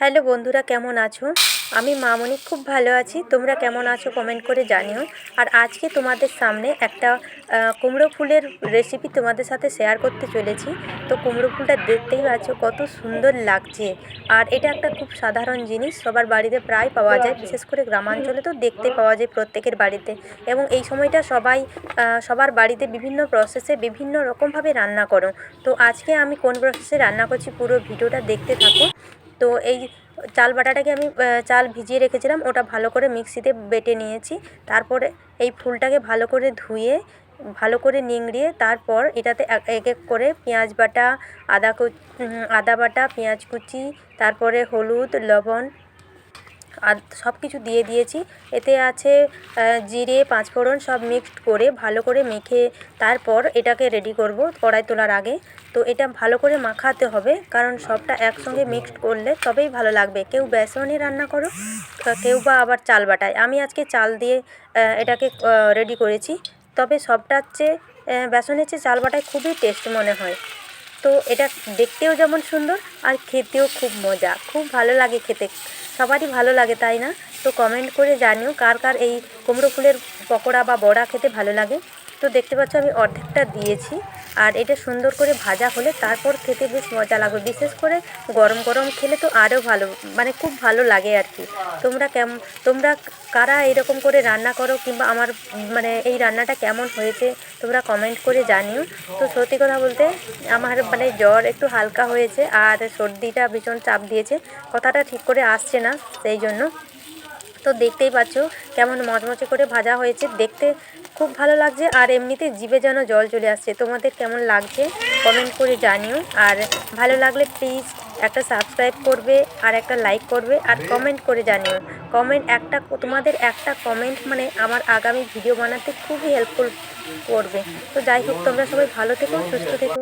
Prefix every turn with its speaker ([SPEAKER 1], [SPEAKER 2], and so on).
[SPEAKER 1] Hello বন্ধুরা, কেমন আছো? আমি মামনি, খুব ভালো আছি। তোমরা কেমন আছো কমেন্ট করে জানিও। আর আজকে তোমাদের সামনে একটা কুমড়ো ফুলের রেসিপি তোমাদের সাথে শেয়ার করতে চলেছি। তো কুমড়ো ফুলটা দেখতেই পাচ্ছ, কত সুন্দর লাগছে। আর এটা একটা খুব সাধারণ জিনিস, সবার বাড়িতে প্রায় পাওয়া যায়। বিশেষ করে গ্রামাঞ্চলে তো দেখতে পাওয়া যায় প্রত্যেকের বাড়িতে। এবং এই সময়টা সবাই সবার বাড়িতে বিভিন্ন প্রসেসে বিভিন্ন রকমভাবে রান্না করো। তো আজকে আমি কোন প্রসেসে রান্না করছি পুরো ভিডিওটা দেখতে থাকো। তো এই চাল বাটাটাকে আমি চাল ভিজিয়ে রেখেছিলাম, ওটা ভালো করে মিক্সিতে বেটে নিয়েছি। তারপরে এই ফুলটাকে ভালো করে ধুয়ে, ভালো করে নিংড়িয়ে, তারপর এটাতে এক এক করে পেঁয়াজ বাটা, আদা আদা বাটা, পেঁয়াজ কুচি, তারপরে হলুদ, লবণ আর সব কিছু দিয়ে দিয়েছি। এতে আছে জিরে, পাঁচফোড়ন সব মিক্সড করে ভালো করে মেখে তারপর এটাকে রেডি করব কড়াই তোলার আগে। তো এটা ভালো করে মাখাতে হবে, কারণ সবটা একসঙ্গে মিক্সড করলে তবেই ভালো লাগবে। কেউ বেসনে রান্না করো কেউ বা আবার চাল বাটায়। আমি আজকে চাল দিয়ে এটাকে রেডি করেছি। তবে সবটার চেয়ে বেসনের চেয়ে চাল বাটায় খুবই টেস্ট মনে হয়। তো এটা দেখতেও যেমন সুন্দর আর খেতেও খুব মজা। খুব ভালো লাগে খেতে। সবারই ভালো লাগে, তাই না? তো কমেন্ট করে জানিও কার কার এই কুমড়ো ফুলের পকোড়া বা বড়া খেতে ভালো লাগে। তো দেখতে পাচ্ছ আমি অর্ধেকটা দিয়েছি আর এটা সুন্দর করে ভাজা হলে তারপর খেতে বেশ মজা লাগবে। বিশেষ করে গরম গরম খেলে তো আরও ভালো মানে খুব ভালো লাগে আর কি। তোমরা কেম, তোমরা কারা এরকম করে রান্না করো কিংবা আমার মানে এই রান্নাটা কেমন হয়েছে তোমরা কমেন্ট করে জানিও। তো সত্যি কথা বলতে আমার মানে জ্বর একটু হালকা হয়েছে আর সর্দিটা ভীষণ চাপ দিয়েছে। কথাটা ঠিক করে আসছে না, সেই জন্য। তো দেখতেই পাচ্ছ কেমন মচমচে করে ভাজা হয়েছে। দেখতে খুব ভালো লাগছে আর এমনিতে জিভে যেন জল চলে আসছে। তোমাদের কেমন লাগছে কমেন্ট করে জানিও। আর ভালো লাগলে প্লিজ একটা সাবস্ক্রাইব করবে আর একটা লাইক করবে আর কমেন্ট করে জানিও। কমেন্ট একটা, তোমাদের একটা কমেন্ট মানে আমার আগামী ভিডিও বানাতে খুবই হেল্পফুল করবে। তো যাই হোক, তোমরা সবাই ভালো থেকো, সুস্থ থেকো।